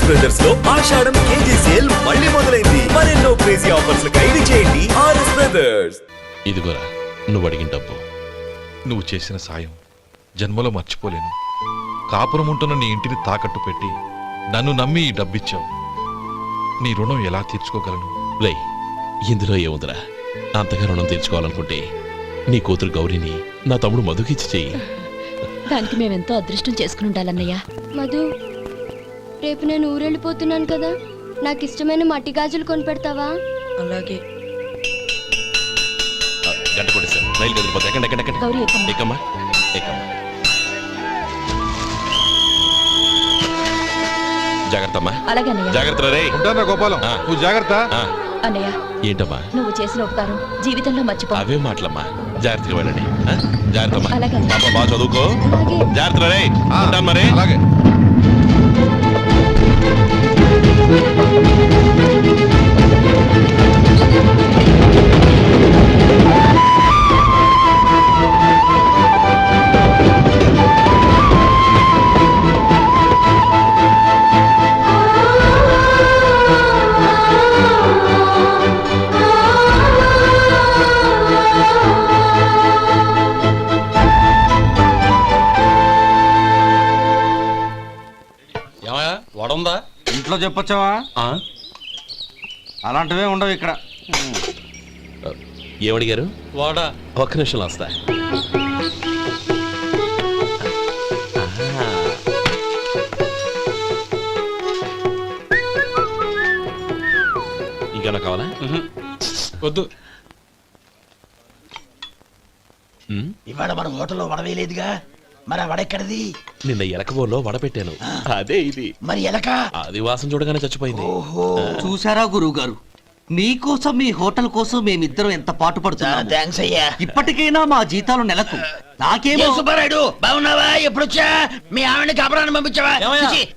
RS బ్రదర్స్లో Ashadham KG sale మళ్ళీ మొదలైంది. మరెన్నో క్రేజీ ఆఫర్స్ ఖైదీ చేయండి ఆర్ఎస్ బ్రదర్స్ ఇదిగోరా నువ్వు అడిగిన డబ్బు. నువ్వు చేసిన సాయం జన్మలో మర్చిపోలేను. కాపురం ఉంటున్న నీ ఇంటిని తాకట్టు పెట్టి నన్ను నమ్మి ఈ డబ్బిచ్చావు. నీ రుణం ఎలా తీర్చుకోగలను? లే ఇందులో ఏముందిరా? అంతగా రుణం తీర్చుకోవాలనుకుంటే నీ కూతురు గౌరీని నా తమ్ముడు మధుకిచ్చి చెయ్యి. దానికి మేమెంతో అదృష్టం చేసుకుని ఉండాలన్నయ్య. మధు రేపు నేను ఊరెళ్ళిపోతున్నాను కదా. నాకు ఇష్టమైన మట్టి గాజులు కొనిపెడతావా? అలాగే. ఆ, గంట కొట్టేశాను రైలు కదిలిపోతే ఎక్కండి ఎక్కండి ఎక్కండి గౌరీ ఎక్కమ్మా. ఎక్కమ్మా? ఎక్కమ్మా? జాగ్రత్త అమ్మా. అలాగే అన్నయ్య. జాగ్రత్త రే ఉంటానా గోపాలం? ఆ. నువ్వు జాగ్రత్త. ఆ, అన్నయ్య. ఏంటమ్మా? నువ్వు చేసిన ఉపకారం జీవితంలో మర్చిపో. అవే మాటలమ్మా. జాగ్రత్తగా వెళ్ళండి. ఆ? జాగ్రత్త అమ్మా. అలాగే. పాప బాగా చదువుకో. అలాగే. జాగ్రత్త రే. ఆ, ఉంటాను మరి. అలాగే. ఏమయ్యా ఇంట్లో చెప్పొచ్చావా? ఆ? అలాంటివే ఉండవు ఇక్కడ. ఏమడిగారు? వాడా. ఒక్క నిమిషంలో వస్తా. ఆహా. ఇంకేమైనా కావాలా? వద్దు. ఉమ్, ఇవాళ మన హోటల్లో వడవేయలేదుగా. మరి వడెక్కడిది నిన్న ఎలకబోలో వడపెట్టాను అదే ఇది. మరి ఎలక? అది వాసన చూడగానే చచ్చిపోయింది. ఓహో. చూసారా గురువు గారు మీకోసం మీ హోటల్ కోసం మేమిద్దరం ఎంత పాటు చాలా పడుతున్నాము థ్యాంక్స్ అయ్యా. ఇప్పటికైనా మా జీతాలు నెలకు. నాకేమో సుబ్బారాయుడు? బాగున్నావా? ఎప్పుడొచ్చా? మీ ఆవిడని కబరాన్ని పంపించావా?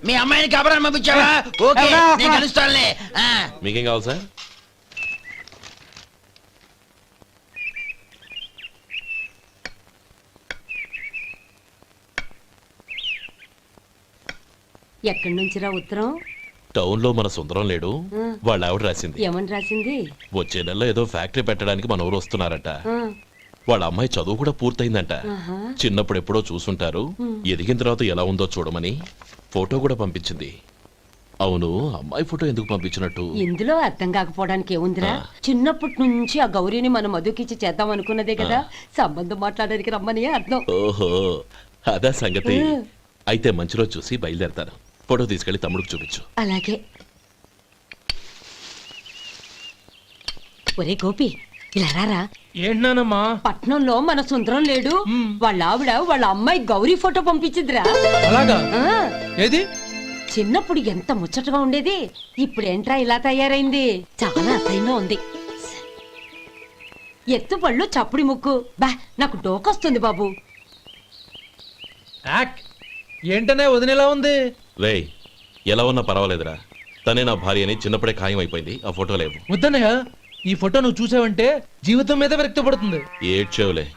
మీ అమ్మాయిని కబరాన్ని పంపించావా? ఓకే? నేను కలుస్తానులే. ఆ. మీకేం కావాలి సార్? ఎక్కడి నుంచిరా ఉత్తరం? టౌన్లో మన సుందరం లేడు. వాళ్ళ ఆవిడ రాసింది. ఏమని రాసింది? వచ్చే నెలలో ఏదో ఫ్యాక్టరీ పెట్టడానికి మన ఊరు వస్తున్నారట. వాళ్ళ అమ్మాయి చదువు కూడా పూర్తయిందంట. చిన్నప్పుడు ఎప్పుడో చూసుంటారు. ఎదిగిన తర్వాత ఎలా ఉందో చూడమని ఫోటో కూడా పంపించింది. అవును అమ్మాయి ఫోటో ఎందుకు పంపించినట్టు? ఇందులో అర్థం కాకపోవడానికి ఏముందిరా? చిన్నప్పటి నుంచి ఆ గౌరీని మనం మధుకిచ్చి చేద్దాం అనుకున్నదే కదా. సంబంధం మాట్లాడడానికి రమ్మని అర్థం. ఓహో అదా సంగతి. అయితే మంచి రోజు చూసి బయలుదేరతాను. ఫోటో తీసుకెళ్ళి తమ్ముడికి చూపించు. అలాగే. ఒరే గోపి ఇలా రారా? ఏంటన్నానమ్మా పట్నంలో మన సుందరం లేడు. వాళ్ళ ఆవిడ వాళ్ళ అమ్మాయి గౌరీ ఫోటో పంపించిందిరా. అలాగా? ఆ, ఏది? చిన్నప్పుడు ఎంత ముచ్చటగా ఉండేది. ఇప్పుడు ఏంట్రా ఇలా తయారైంది? చాలా అసహ్యంగా ఉంది. ఎత్తు పళ్ళు చప్పుడి ముక్కు. బా నాకు డోకొస్తుంది బాబు. యాక్. ఏంటనే వదినేలా ఉంది? రేయ్ ఎలా ఉన్నా పర్వాలేదురా. తనే నా భార్య అని చిన్నప్పుడే ఖాయం అయిపోయింది ఆ ఫోటో లేవు వద్దన్నయ్య ఈ ఫోటో నువ్వు చూసావంటే జీవితం మీద వ్యక్తపడుతుంది ఏడ్చేవులే.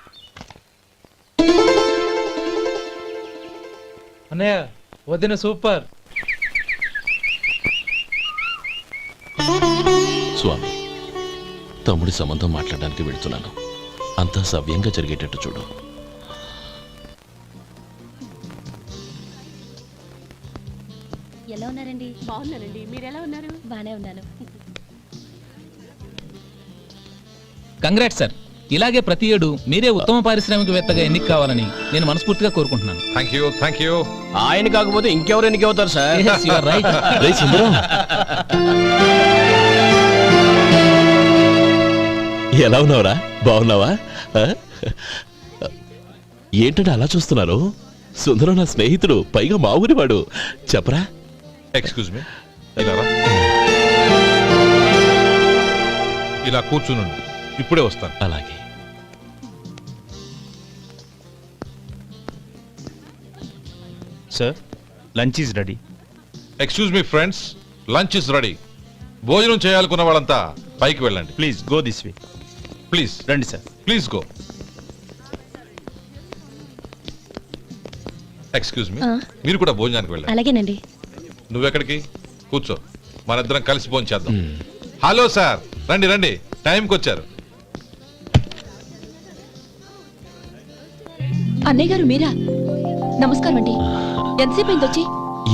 అన్నయ్య వదిన సూపర్. స్వామి తమ్ముడి సంబంధం మాట్లాడడానికి వెళ్తున్నాను. అంతా సవ్యంగా జరిగేటట్టు చూడు. ఎలా ఉన్నారండి? బాగున్నానండి. మీరు ఎలా ఉన్నారు? బానే ఉన్నాను. Congrats sir. ఇలాగే ప్రతి ఏడు మీరే ఉత్తమ పారిశ్రామికవేత్తగా ఎన్నిక కావాలని నేను మనస్ఫూర్తిగా కోరుకుంటున్నాను. థ్యాంక్ యూ థ్యాంక్ యూ ఆయన కాకపోతే ఇంకెవరు ఎన్నిక అవుతారు sir? Yes, you are right. రేయ్ సుందరం ఎలా ఉన్నావురా? బాగున్నావా? ఆ? ఏంటంటే అలా చూస్తున్నారు? సుందరం నా స్నేహితుడు పైగా మా ఊరివాడు. చెప్పరా? ఎక్స్క్యూజ్ మీ ఇలా రా. ఇలా కూర్చునుండు ఇప్పుడే వస్తాను. అలాగే. Sir lunch is ready excuse me friends lunch is ready భోజనం చేయాలనుకున్న వాళ్ళంతా పైకి వెళ్ళండి. Please go this way please రండి sir please go excuse me. మీరు కూడా భోజనానికి వెళ్ళండి. అలాగేనండి. నువ్వెక్కడికి? కూర్చో. మనిద్దరం కలిసి పోంచేద్దాం హలో సార్. రండి రండి. టైంకి వచ్చారు అన్నయ్య గారు మీరా? నమస్కారం అండి. ఎంతసేపు అయింది వచ్చి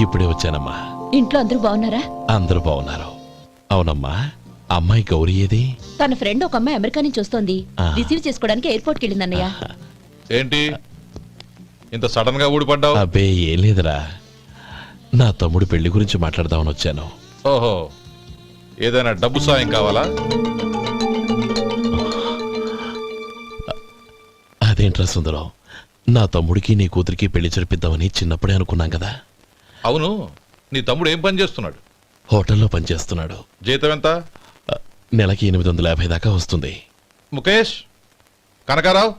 ఇప్పుడే వచ్చానమ్మా. ఇంట్లో అందరూ బాగున్నారా? అందరూ బాగున్నారు. అవునమ్మా. అమ్మాయి గౌరీ ఏది? తన ఫ్రెండ్ ఒక అమ్మాయి అమెరికా నుంచి వస్తోంది. రిసీవ్ చేసుకోవడానికి ఎయిర్పోర్ట్కి వెళ్ళింది అన్నయ్య ఏంటి? ఇంత సడన్గా ఊడిపడ్డావు? అబ్బే ఏం లేదురా. నా తమ్ముడు పెళ్ళి గురించి మాట్లాడదామని వచ్చాను. ఓహో ఏదైనా డబ్బు సాయం కావాలా? అదేంట్రా సుందరం నా తమ్ముడికి నీ కూతురికి పెళ్ళి జరిపిద్దామని చిన్నప్పుడే అనుకున్నాం కదా. అవును నీ తమ్ముడు ఏం పని చేస్తున్నాడు? హోటల్లో పనిచేస్తున్నాడు జీతం ఎంత? నెలకి ఎనిమిది వందల యాభై దాకా వస్తుంది. ముఖేష్ కనకారావు.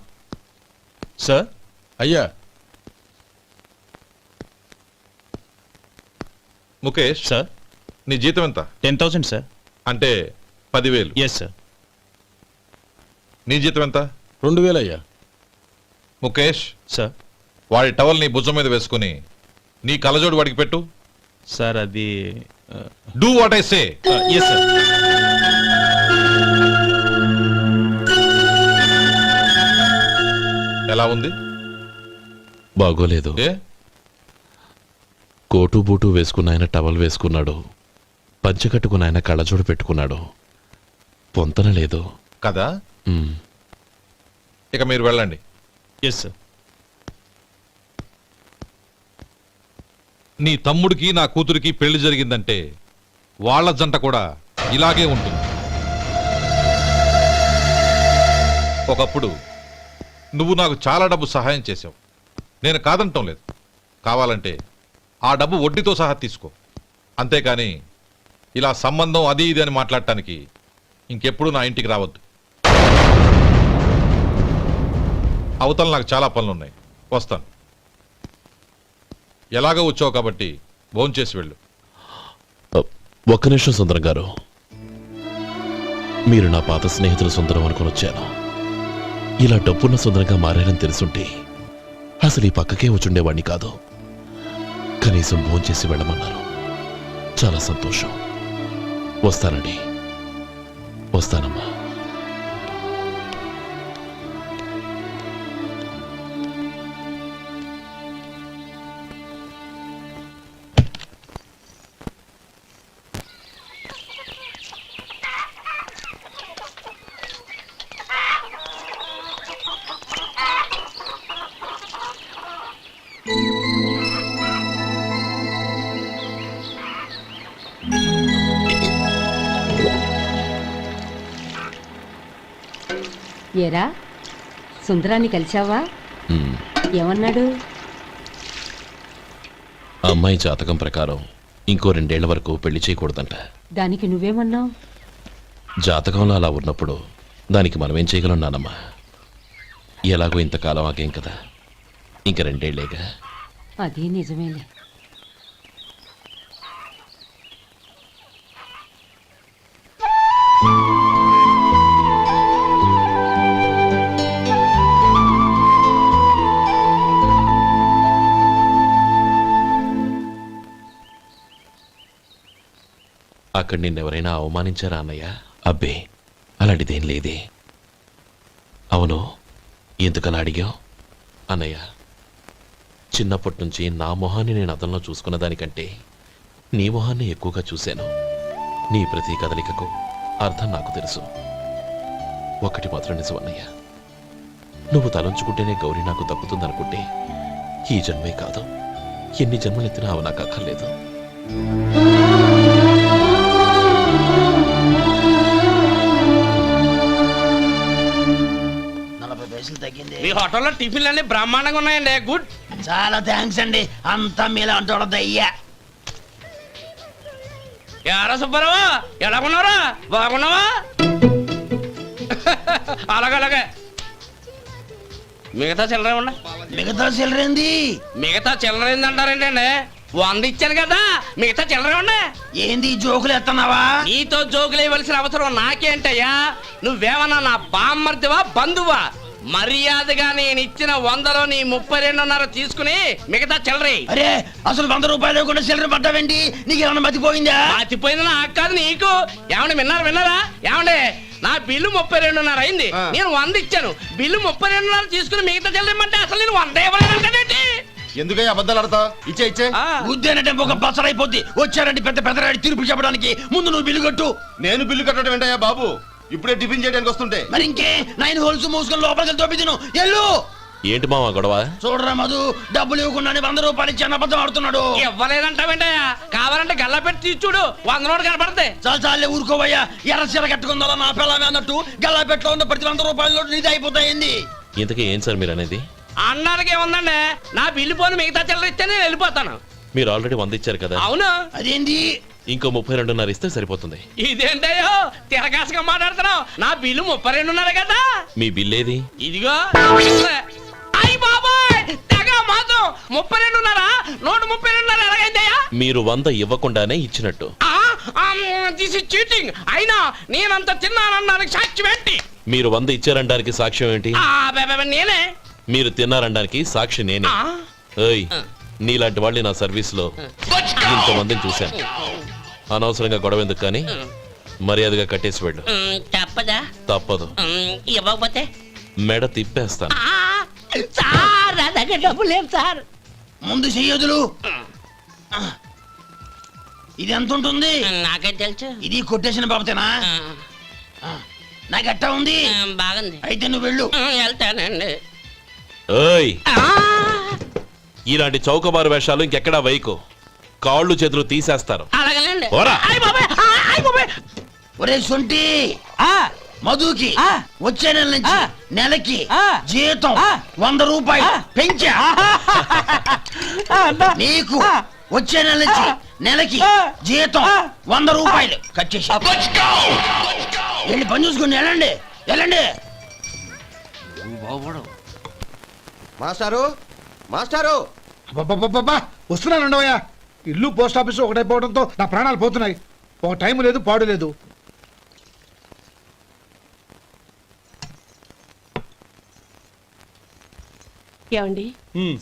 సార్? అయ్యా ముఖేష్ సార్? నీ జీతం ఎంత? Ten thousand sir. అంటే పదివేలు. Yes sir. నీ జీతం ఎంత? రెండు వేలు అయ్యా. ముఖేష్ సార్. వాడి టవల్ నీ భుజం మీద వేసుకుని నీ కలజోడు వాడికి పెట్టు. సార్ అది do what I say yes sir. ఎలా ఉంది? బాగోలేదు. ఏ? కోటు బూటు వేసుకున్న ఆయన టవల్ వేసుకున్నాడు. పంచె కట్టుకున్న ఆయన కళ్ళజోడు పెట్టుకున్నాడు. పొంతన లేదు. కదా? ఇక మీరు వెళ్ళండి. ఎస్ సార్ నీ తమ్ముడికి నా కూతురికి పెళ్ళి జరిగిందంటే వాళ్ళ జంట కూడా ఇలాగే ఉంటుంది. ఒకప్పుడు నువ్వు నాకు చాలా డబ్బు సహాయం చేసావు నేను కాదంటం లేదు. కావాలంటే ఆ డబ్బు వడ్డీతో సహా తీసుకో. అంతేకాని ఇలా సంబంధం అది ఇది అని మాట్లాడటానికి ఇంకెప్పుడు నా ఇంటికి రావద్దు. అవతల నాకు చాలా పనులున్నాయి. వస్తాను. ఎలాగో వచ్చావు కాబట్టి భోంచేసి వెళ్ళు. ఒక్క నిమిషం సుందరం గారు. మీరు నా పాత స్నేహితులు సుందరం అనుకుని వచ్చాను. ఇలా డబ్బున్న సుందరంగా మారారని తెలుసుంటే అసలు ఈ పక్కకే వచ్చుండేవాణ్ణి కాదు. కనీసం భోంచేసి వెళ్ళమన్నారు. చాలా సంతోషం. వస్తానండి. వస్తానమ్మా. ఏరా సుందరాన్ని కలిశావా. ఏమన్నాడు? ఆ అమ్మాయి జాతకం ప్రకారం ఇంకో రెండేళ్ళ వరకు పెళ్ళి చేయకూడదంట. దానికి నువ్వేమన్నావు? జాతకంలో అలా ఉన్నప్పుడు దానికి మనమేం చేయగలం నానమ్మా? ఎలాగో ఇంతకాలం ఆగేం కదా. ఇంక రెండేళ్ళేగా? అది నిజమేలే. అక్కడ నిన్నెవరైనా అవమానించారా అన్నయ్య? అబ్బే అలాంటిదేం లేదే. అవును ఎందుకలా అడిగావు? అన్నయ్య చిన్నప్పటి నుంచి నా మొహాన్ని నేను అతనిలో చూసుకున్న దానికంటే నీ మొహాన్ని ఎక్కువగా చూశాను. నీ ప్రతి కదలికకు అర్థం నాకు తెలుసు. ఒకటి మాత్రం నిజమన్నయ్య నువ్వు తలంచుకుంటేనే గౌరీ నాకు దక్కుతుందనుకుంటే ఈ జన్మే కాదు. ఎన్ని జన్మలెత్తినా అవి నాకు అక్కర్లేదు. హోటల్లో టిఫిన్లు అన్ని బ్రహ్మాండంగా ఉన్నాయండి. గుడ్. చాలా థ్యాంక్స్ అండి. అంతా మీలా అంటాడు అయ్యా యారా సుబ్బారావు ఎలా ఉన్నారా బాగున్నావా? అలాగే అలాగే. మిగతా చిల్లర ఉన్నా మిగతా చిల్లరేంది మిగతా చిల్లర ఏందంటారండి అండి. వంద ఇచ్చాను కదా మిగతా చిల్లర ఉన్నా ఏంది జోకులు ఎత్తన్నావా? నీతో జోకులు ఇవ్వాల్సిన అవసరం నాకేంటయ్యా? నువ్వేమన్నా నా బామ్మర్దివా బంధువా? మర్యాదగా నేను ఇచ్చిన వందలో నీ ముప్పై రెండున్నర తీసుకుని మిగతా చిల్లరి అరే అసలు వంద రూపాయలు లేకుండా సిల్లర్ పడ్డావేంటి? నీకు ఏమైనా మతిపోయిందా పాతిపోయింది నాకు కాదు నీకు. ఏమండి విన్నారా విన్నారా? ఏమండి నా బిల్లు ముప్పై రెండున్నర అయింది. నేను వంద ఇచ్చాను. బిల్లు ముప్పై రెండున్నర తీసుకుని మిగతా చిల్లరమంటే అసలు నేను వంద ఇవ్వలేదు కదండి ఎందుకయ్యా అబద్ధాలు ఆడతావు ఇచ్చే ఇచ్చే. ఆ, ఉద్యానంటే ఒక బసరైపోద్ది వచ్చారంటే పెద్ద పెద్దరాడి తీర్పు చెప్పడానికి ముందు నువ్వు బిల్లు కట్టు. నేను బిల్లు కట్టడం ఏంటయ్యా బాబు? ఇప్పుడే టిఫిన్ చేయడానికి వస్తుంటే. మరి ఇంకే నైన్ హోల్స్ మూసుకొని లోపలికి తోపి తిను ఎల్లు ఏంటి మావా గొడవ? చూడరా మధు డబ్బులు ఇవ్వకుండానే వంద రూపాయలు ఇచ్చి అబద్ధం ఆడుతున్నాడు. ఇవ్వలేదంటావేంటయ్యా? కావాలంటే గల్లా పెట్టి తీసి చూడు. వంద నోటు కనపడతాయి. చాలు చాలే ఊరుకోవయ్యా. ఎర్ర చీర కట్టుకుందా నా పిల్లమే అన్నట్టు గల్లాపెట్లో ఉన్న ప్రతి వంద రూపాయలు నీది అయిపోతాయింది. ఇంతకీ ఏం సార్ మీరు అనేది అన్నానికి ఏముందండి? నా బిల్లు పోను మిగతా చిల్లర ఇస్తే నేను వెళ్ళిపోతాను. మీరు ఆల్రెడీ వంద ఇచ్చారు కదా. అవును. అదేంటి ఇంకో ముప్పై రెండున్నర ఇస్తే సరిపోతుంది. ఇదేంటయ్యో తిరగాసుగా మాట్లాడుతున్నావు. నా బిల్లు ముప్పై రెండున్నర కదా? మీ బిల్ ఏది ఇదిగో. అయ్యి బాబాయ్! తెగ మాత్రం ముప్పై రెండున్నరా నూట ముప్పై రెండున్నర ఎలాగైందయ్యా? మీరు వంద ఇవ్వకుండానే ఇచ్చినట్టు. దిస్ ఇస్ చీటింగ్ అయినా నేనంత తిన్నానన్నానికి సాక్షి ఏంటి? మీరు వంద ఇచ్చారనడానికి సాక్ష్యం ఏంటి? నేనే. మీరు తిన్నారనడానికి సాక్షి నేనే. ఏయ్ నీలాంటి వాళ్ళని నా సర్వీస్లో ఇంతమందిని చూశాను. అనవసరంగా గొడవ ఎందుకు కానీ మర్యాదగా కట్టేసి వెళ్ళు. తప్పదా? తప్పదు. ఇవ్వకపోతే? మెడ తిప్పేస్తాను. ఆ, సార్ నా దగ్గర డబ్బు లేదు సార్. ముందు చెయ్యదులు ఇది ఎంత ఉంటుంది? నాకే తెలుసు. ఇది కొట్టేసిన బాబతేనా? నాకు ఎట్టా ఉంది. బాగుంది. అయితే నువ్వు వెళ్ళు. వెళ్తానండి. ఏయ్! ఇలాంటి చౌకబారు వేషాలు ఇంకెక్కడా వైకు కాళ్ళు చేతులు తీసేస్తారు. పోరా. బాబాయ్, ఆ, బాబాయ్. ఒరే సొంటి మధుకి వచ్చే నెల నుంచి నెలకి జీతం వంద రూపాయలు. పెంచా. నీకు వచ్చే నెల నుంచి నెలకి జీతం వంద రూపాయలు. కట్ చేసి. వెళ్ళి పని చూసుకుని వెళ్ళండి. వెళ్ళండి. మాస్టారు మాస్టారు. అబ్బబ్బబ్బబ్బా! వస్తున్నాను ఉండవయ్యా ఇల్లు పోస్ట్ ఆఫీస్ ఒకటైపోవడంతో నా ప్రాణాలు పోతున్నాయి. ఒక టైం లేదు పాడు లేదు. ఏమండి?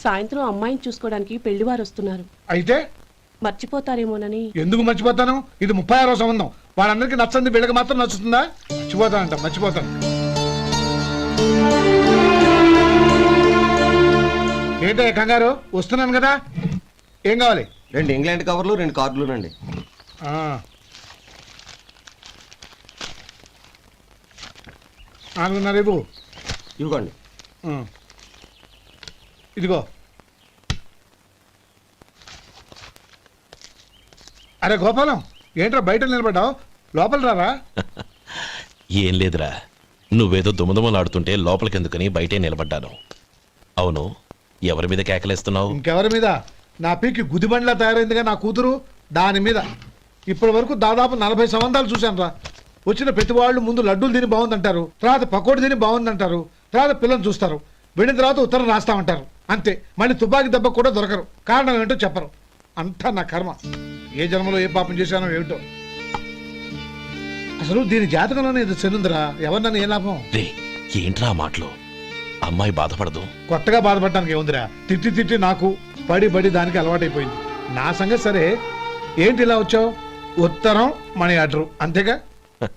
సాయంత్రం అమ్మాయిని చూసుకోవడానికి పెళ్ళివారు వస్తున్నారు. అయితే? మర్చిపోతారేమోనని. ఎందుకు మర్చిపోతాను? ఇది ముప్పై ఆరో సంబంధం. వాళ్ళందరికీ నచ్చంది వీళ్ళకి మాత్రం నచ్చుతుందా? మర్చిపోతానంట మర్చిపోతాను. ఏంటో కంగారు? వస్తున్నాను కదా. ఏం కావాలి? రెండు ఇంగ్లాండ్ కవర్లు రెండు కార్డులు రండి. ఆ. నాలుగున్నర ఇవ్వు. ఇవ్వండి. ఇదిగో. అరే గోపాలం ఏంట్రా బయట నిలబడ్డావు? లోపల రారా? ఏం లేదురా. నువ్వేదో దుమదుమలాడుతుంటే లోపలికెందుకని బయటే నిలబడ్డాను. అవును ఎవరి మీద కేకలేస్తున్నావు? ఇంకెవరి మీద? నా పీకి గుదిబండ్లా తయారైందిగా నా కూతురు? దాని మీద. ఇప్పటి వరకు దాదాపు నలభై సంవత్సరాలు చూశాను రా. వచ్చిన ప్రతి వాళ్ళు ముందు లడ్డూలు తిని బాగుందంటారు తర్వాత పకోడి తిని బాగుందంటారు తర్వాత పిల్లలు చూస్తారు. వెళ్ళిన తర్వాత ఉత్తరం రాస్తామంటారు. అంతే. మళ్ళీ తుపాకీ దెబ్బ కూడా దొరకరు. కారణం ఏంటో చెప్పరు. అంతా నా కర్మ. ఏ జన్మలో ఏ పాపం చేశానో ఏమిటో. అసలు దీని జాతకంలోనే ఇది చెందుందిరా ఎవరినన్నా ఏ లాభం? రే ఏంట్రా ఆ మాటలు? అమ్మాయి బాధపడదు. కొత్తగా బాధపడటానికి ఏముందిరా? తిట్టి తిట్టి నాకు పడి పడి దానికి అలవాటైపోయింది. నా సంగతి సరే. ఏంటి ఇలా వచ్చావు? ఉత్తరం మనీ ఆర్డర్. అంతేగా?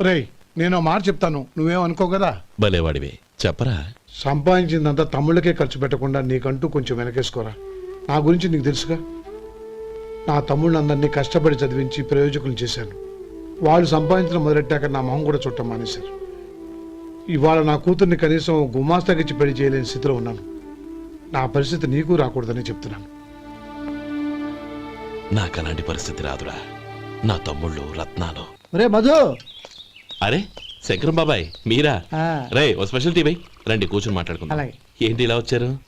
రేయ్ నేను ఓ మాట చెప్తాను. నువ్వేం అనుకో కదా? భలేవాడివి. చెప్పరా? సంపాదించిందంతా తమ్ముళ్ళకే ఖర్చు పెట్టకుండా నీకంటూ కొంచెం వెనకేసుకోరా. నా గురించి నీకు తెలుసుగా? నా తమ్ముళ్ళందరినీ కష్టపడి చదివించి ప్రయోజకులు చేశాను. వాళ్ళు సంపాదించడం మొదలెట్టాక నా మొహం కూడా చుట్టం మానేశారు. ఇవాళ నా కూతుర్ని కనీసం గుమాస్తాకిచ్చి పెళ్ళి చేయలేని స్థితిలో ఉన్నాను. నా పరిస్థితి నీకు రాకూడదని చెప్తున్నాను. నాకు అలాంటి పరిస్థితి రాదురా. నా తమ్ముళ్ళు రత్నాలు. రే మధు! అరే శంకరం బాబాయ్ మీరా. రే ఓ స్పెషల్ టీ బై రండి కూర్చొని మాట్లాడుకుందాం. అలాగే. ఏంటి ఇలా వచ్చారు?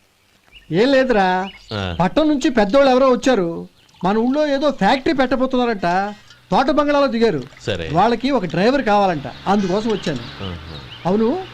ఏం లేదురా. ఆ, పట్టణం నుంచి పెద్దోళ్ళు ఎవరో వచ్చారు. మన ఊళ్ళో ఏదో ఫ్యాక్టరీ పెట్టబోతున్నారంట. తోట బంగ్లాలో దిగారు. సరే. వాళ్ళకి ఒక డ్రైవర్ కావాలంట. అందుకోసం వచ్చాను. ఆహా. అవును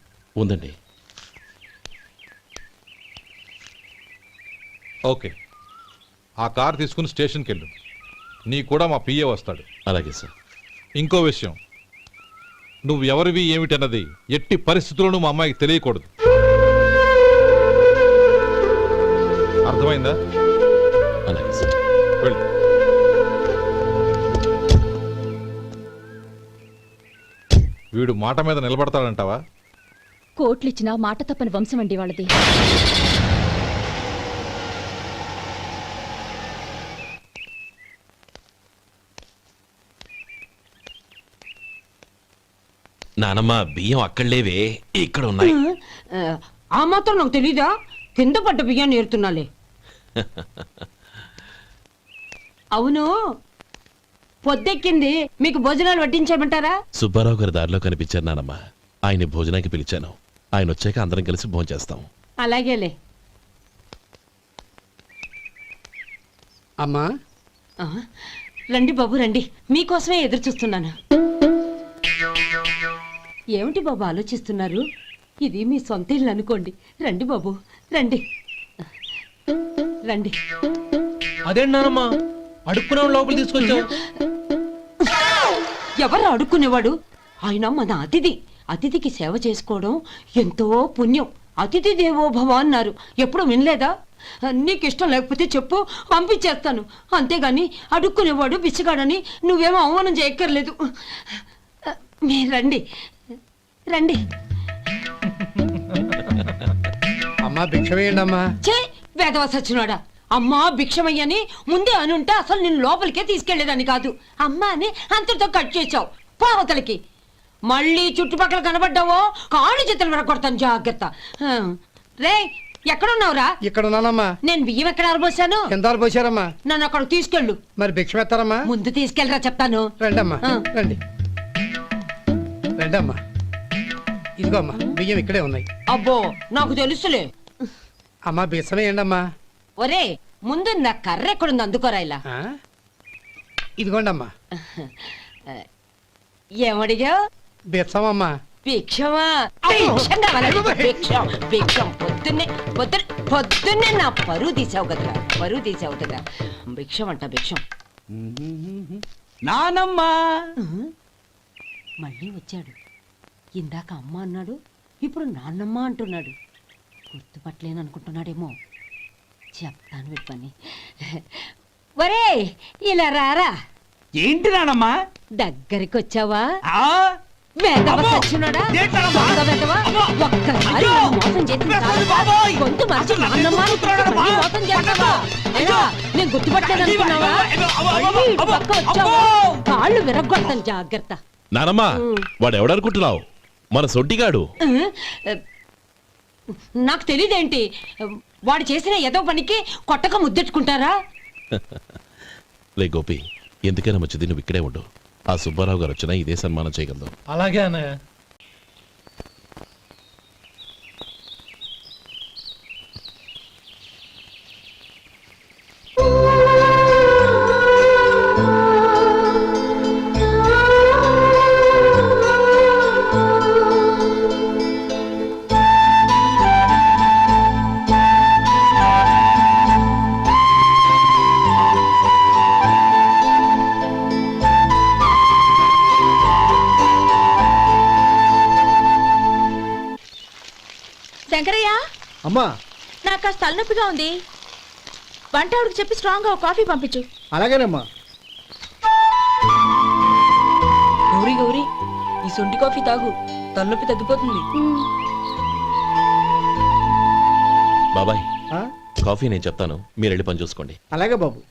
ఉందండి. ఓకే. ఆ కార్ తీసుకుని స్టేషన్కి వెళ్ళు నీ కూడా మా పిఏ వస్తాడు. అలాగే సార్. ఇంకో విషయం. నువ్వు ఎవరివి ఏమిటన్నది ఎట్టి పరిస్థితుల్లోనూ మా అమ్మాయికి తెలియకూడదు. అర్థమైందా? అలాగే సార్. వెళ్ళు. వీడు మాట మీద నిలబడతాడంటావా? కోట్లిచ్చిన మాట తప్పని వంశం అండి వాళ్ళది. నానమ్మ బియ్యం అక్కడలేవే ఇక్కడ ఉన్నాయి ఆ, మాత్రం నాకు తెలీదా? కింద పడ్డ బియ్యాన్ని ఏరుతున్నాలే అవును. పొద్దెక్కింది మీకు భోజనాలు వడ్డించమంటారా సుబ్బారావు గారి దారిలో కనిపించారు నానమ్మ. ఆయన్ని భోజనానికి పిలిచాను. ఆయన వచ్చాక అందరం కలిసి భోంచేస్తాం అలాగేలే. అమ్మా. ఆ, రండి బాబు రండి. మీకోసమే ఎదురు చూస్తున్నాను. ఏమిటి బాబు ఆలోచిస్తున్నారు? ఇది మీ సొంత ఇల్లు అనుకోండి. రండి బాబు రండి. రండి. అదేంటమ్మా అడుక్కున్నాం లోపల తీసుకొచ్చావు. ఎవరు అడుక్కునేవాడు? ఆయన మన అతిథి. అతిథికి సేవ చేసుకోవడం ఎంతో పుణ్యం. అతిథి దేవో భవ అన్నారు. ఎప్పుడు వినలేదా? నీకు ఇష్టం లేకపోతే చెప్పు పంపించేస్తాను. అంతేగాని అడుక్కునేవాడు బిచ్చగాడని నువ్వేమో అవమానం చేయక్కర్లేదు. మీరు రండి. రండి. అమ్మా భిక్ష వేయండి అమ్మా చే వేదవ సచ్చినోడా. అమ్మా భిక్షమయ్యని ముందే అనుంటే అసలు నిన్ను లోపలికే తీసుకెళ్ళేదని కాదు. అమ్మా అని అంతటితో కట్ చేసావు పోవతలకి. మళ్ళీ చుట్టుపక్కల కనబడ్డావో కాళ్ళు చేతులు విరగొడతాను జాగ్రత్త. రే ఎక్కడున్నావురా? ఇక్కడ ఉన్నానమ్మా నేను బియ్యం ఎక్కడ ఆరబోసాను? కిందాలు పోసారమ్మా నన్ను అక్కడ తీసుకెళ్ళు. మరి భిక్ష పెడతారమ్మా? ముందు తీసుకెళ్ళరా చెప్తాను. రండమ్మా. రండి. రండమ్మా. ఇదిగో అమ్మా బియ్యం ఇక్కడే ఉన్నాయి. అబ్బో నాకు తెలుసులే. అమ్మా అమ్మా ఒరే ముందు నా కర్ర ఎక్కడుంది అందుకోరా ఇలా. ఆ? ఇదిగోండి అమ్మా ఏమడిగా బిచ్చం అమ్మా భిక్షమా భిక్షం కావాలండి భిక్షం భిక్షం. పొద్దున్నే పొద్దున్న పొద్దున్నే నా పరువు తీసావు కదరా పరువు తీసావు కదా. భిక్షం అంట భిక్షం. నానమ్మా. మళ్ళీ వచ్చాడు. ఇందాక అమ్మ అన్నాడు ఇప్పుడు నాన్నమ్మ అంటున్నాడు. గుర్తుపట్టలేను అనుకుంటున్నాడేమో. చెప్తాను వీడి పని. ఒరే ఇలా రారా? ఏంటి నానమ్మా? దగ్గరికి వచ్చావా? నేను? అమ్మో! కాళ్ళు విరగొడతాను జాగ్రత్త. నానమ్మ వాడు ఎవడనుకుంటున్నావు మన ఆ, నాకు తెలియదేంటి వాడు చేసిన ఏదో పనికి కొట్టక ముద్దెట్టుకుంటారా? లే గోపి ఎందుకైనా మంచిది నువ్వు ఇక్కడే ఉండు. ఆ సుబ్బారావు గారు వచ్చినా ఇదే సన్మానం చేయగలదు. అలాగే అన్నయ్య. శంకరయ్య అమ్మా. నాకు కాస్త తలనొప్పిగా ఉంది. వంట ఆవిడకి చెప్పి స్ట్రాంగ్గా కాఫీ పంపించు. అలాగేనమ్మా. గౌరీ గౌరీ ఈ సొంటి కాఫీ తాగు. తలనొప్పి తగ్గిపోతుంది. బాబాయ్ ఆ? కాఫీ నేను చెప్తాను. మీరు వెళ్ళి పని చూసుకోండి. అలాగే బాబు.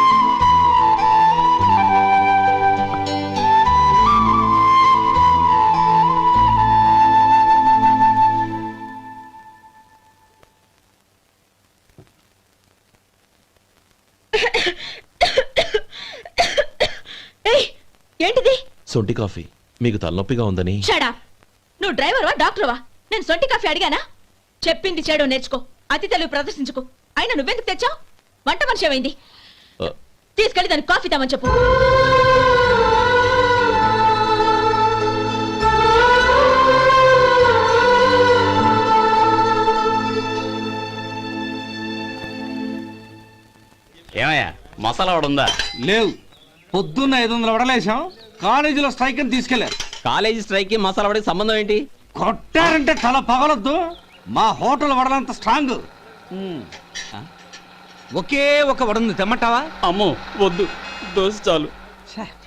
సొంటి కాఫీ. మీకు తలనొప్పిగా ఉందని. షడా నువ్వు డ్రైవర్వా డాక్టర్వా? నేను సొంటి కాఫీ అడిగానా? చెప్పింది చేయడం నేర్చుకో. అతి తెలివి ప్రదర్శించుకో. అయినా నువ్వెందుకు తెచ్చావు? వంట మనిషి ఏమైంది? ఆ, తీసుకెళ్ళి దానికి కాఫీ తామని చెప్పు. ఏమయ్యా మసాలా వాడు ఉందా? లేవు. పొద్దున్న ఐదు వందల వడలేసాం. కాలేజీలో స్ట్రైక్ అని తీసుకెళ్ళారు కాలేజీ స్ట్రైక్కి మసాలా వాడికి సంబంధం ఏంటి? కొట్టారంటే తల పగలొద్దు. మా హోటల్ వడలంత స్ట్రాంగ్. ఒకే ఒక వడుంది తెమ్మంటావా? అమ్మో వద్దు. దోశ చాలు.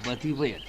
బతికిపోయాడు.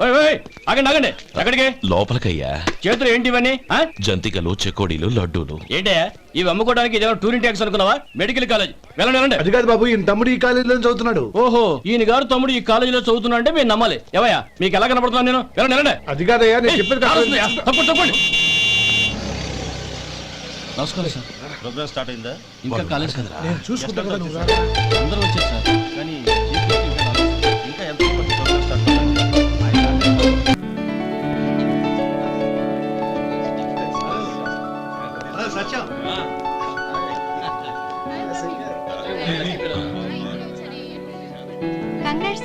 పద. ఆగండి ఆగండి. ఎక్కడికి? లోపలికయ్యా. చేతులు ఏంటి ఇవన్నీ ఆ? జంతికలు చెకోడీలు లడ్డూలు. ఏంటే ఇవి అమ్ముకోవడానికి ఇదేమో టూరింగ్ ట్యాక్స్ అనుకున్నావా? Medical college. వెళ్ళండి వెళ్ళండి. అది కాదు బాబు ఈయన తమ్ముడు ఈ కాలేజీలో చదువుతున్నాడు. ఓహో ఈయన గారు తమ్ముడు ఈ కాలేజీలో చదువుతున్నా అంటే మీరు నమ్మాలి. ఏవయ్యా మీకు ఎలా కనపడుతున్నాను నేను? వెళ్ళండి వెళ్ళండి. అది కాదయ్యా నేను ఏయ్, చెప్పేది కారు కాదు. తప్పండి తప్పండి నమస్కారం సార్. ప్రోగ్రామ్ స్టార్ట్ అయిందా? ఇంకా కాలేజ్ కదా. నేను చూసుకుంటా కదా నువ్వు రా. అందరూ వచ్చారు సార్.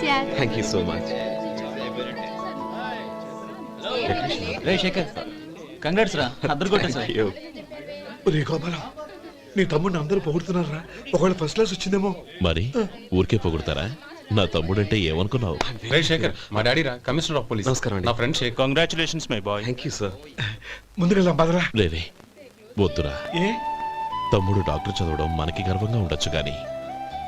యార్ థ్యాంక్ యూ సో మచ్ రే శేఖర్ కంగ్రాట్స్ రా. అద్దరు కొట్టే సార్ ఒరే గోపాలం నీ తమ్ముడిని అందరూ పొగుడుతున్నారా? ఒకవేళ ఫస్ట్ క్లాస్ వచ్చిందేమో. మరి ఊరికే పొగుడతారా? నా తమ్ముడంటే ఏమనుకున్నావు? రే శేఖర్ మా డాడీ రా. Commissioner of police. నమస్కారం అండి. నా friend Shekhar. Congratulations my boy thank you sir ముందుకెళ్దాం పదరా. లేదే వద్దురా. ఏ? తమ్ముడు డాక్టర్ చదవడం మనకి గర్వంగా ఉండొచ్చు కానీ